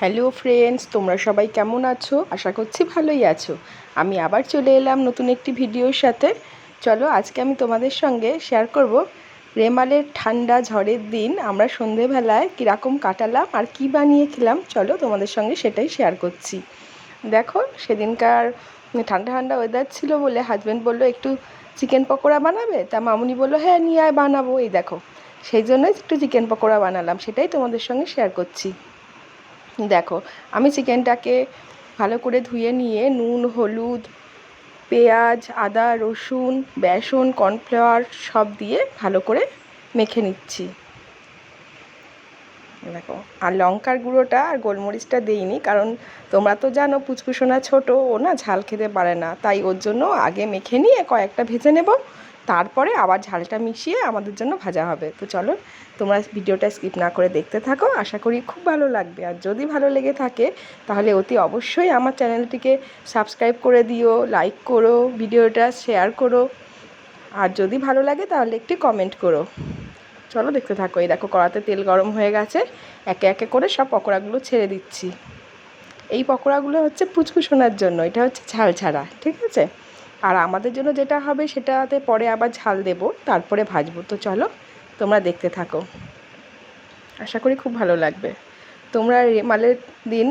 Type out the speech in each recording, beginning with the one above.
Hello friends, তোমরা সবাই কেমন আছো? আশা করছি ভালোই আছো। আমি আবার চলে এলাম নতুন একটি ভিডিওর সাথে। চলো আজকে আমি তোমাদের সঙ্গে শেয়ার করব রেমালের ঠান্ডা ঝড়ের দিন। আমরা সন্ধেবেলায় কীরকম কাটালাম আর কি বানিয়ে খেলাম, চলো তোমাদের সঙ্গে সেটাই শেয়ার করছি। দেখো, সেদিনকার ঠান্ডা ঠান্ডা ওয়েদার ছিল বলে হাজব্যান্ড বলল, একটু চিকেন পকোড়া বানাবে? তা মামুনি বলল হ্যাঁ নিয়ে আয়, বানাবো। এই দেখো, সেই জন্যই একটু চিকেন পকোড়া বানালাম, সেটাই তোমাদের সঙ্গে শেয়ার করছি। দেখো, আমি চিকেনটাকে ভালো করে ধুয়ে নিয়ে নুন, হলুদ, পেঁয়াজ, আদা, রসুন, বেসন, কর্নফ্লাওয়ার সব দিয়ে ভালো করে মেখে নিচ্ছি। দেখো, আর লঙ্কার গুঁড়োটা আর গোলমরিচটা দিইনি, কারণ তোমরা তো জানো পুচকুসোনা ছোটো, ও না ঝাল খেতে পারে না, তাই ওর জন্য আগে মেখে নিয়ে কয়েকটা ভেজে নেব। তারপরে আবার ঝালটা মিশিয়ে আমাদের জন্য ভাজা হবে। তো চলো, তোমরা ভিডিওটা স্কিপ না করে দেখতে থাকো। আশা করি খুব ভালো লাগবে। আর যদি ভালো লেগে থাকে, তাহলে অতি অবশ্যই আমার চ্যানেলটিকে সাবস্ক্রাইব করে দিও লাইক করো, ভিডিওটা শেয়ার করো। আর যদি ভালো লাগে, তাহলে একটি কমেন্ট করো। চলো দেখতে থাকো। এই দেখো, কড়াতে তেল গরম হয়ে গেছে। একে একে করে সব পকোড়াগুলো ছেড়ে দিচ্ছি। এই পকোড়াগুলো হচ্ছে পুচকু শোনার জন্য। এটা হচ্ছে ঝাল ছাড়া, ঠিক আছে? আর আমাদের জন্য যেটা হবে সেটাতে পরে আবার ঝাল দেব, তারপরে ভাজবো। তো চলো, তোমরা দেখতে থাকো। আশা করি খুব ভালো লাগবে। তোমরা রেমালের দিন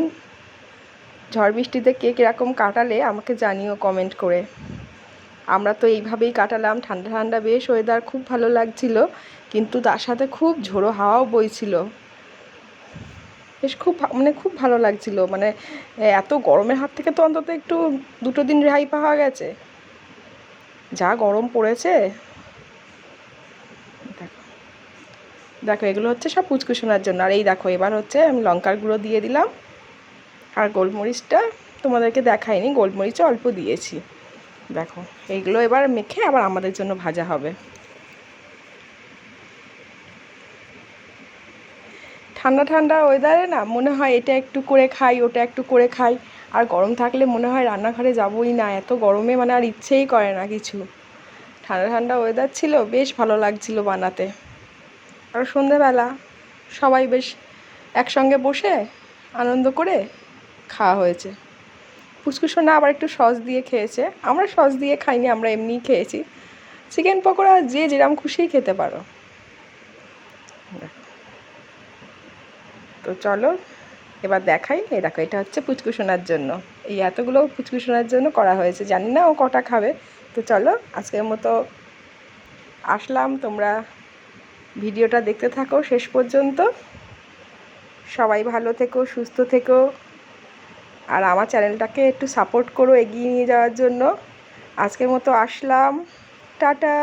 ঝড় বৃষ্টিতে কে কীরকম কাটালে আমাকে জানিও কমেন্ট করে। আমরা তো এইভাবেই কাটালাম, ঠান্ডা ঠান্ডা বেশ ওয়েদার খুব ভালো লাগছিল, কিন্তু তার সাথে খুব ঝোড়ো হাওয়াও বইছিল। বেশ খুব মানে খুব ভালো লাগছিল মানে এত গরমের হাত থেকে তো অন্তত একটু দুটো দিন রেহাই পাওয়া গেছে। যা গরম পড়েছে। দেখো। দেখো, এগুলো হচ্ছে সব পুচকুশোনার জন্য। আর এই দেখো, এবার হচ্ছে আমি লঙ্কার গুঁড়ো দিয়ে দিলাম। আর গোলমরিচটা তোমাদেরকে দেখাইনি, গোলমরিচও অল্প দিয়েছি। দেখো এইগুলো এবার মেখে আবার আমাদের জন্য ভাজা হবে। ঠান্ডা ঠান্ডা ওয়েদারে না মনে হয় এটা একটু করে খাই, ওটা একটু করে খাই। আর গরম থাকলে মনে হয় রান্নাঘরে যাবোই না, এত গরমে মানে আর ইচ্ছেই করে না কিছু। ঠান্ডা ঠান্ডা ওয়েদার ছিল, বেশ ভালো লাগছিল বানাতে। আর সন্ধেবেলা সবাই বেশ একসঙ্গে বসে আনন্দ করে খাওয়া হয়েছে। ফুসকুসোনা আবার একটু সস দিয়ে খেয়েছে। আমরা সস দিয়ে খাইনি, আমরা এমনিই খেয়েছি। চিকেন পকোড়া যে যেরকম খুশিই খেতে পারো। তো চলো, এবার দেখাই। এই দেখো, এটা হচ্ছে পুচকুসোনার জন্য। এই এতগুলো পুচকুসোনার জন্য করা হয়েছে, জানি না ও কটা খাবে। তো চলো, আজকের মতো আসলাম। তোমরা ভিডিওটা দেখতে থাকো শেষ পর্যন্ত। সবাই ভালো থেকো, সুস্থ থেকো। আর আমার চ্যানেলটাকে একটু সাপোর্ট করো এগিয়ে নিয়ে যাওয়ার জন্য। আজকের মতো আসলাম। টাটা!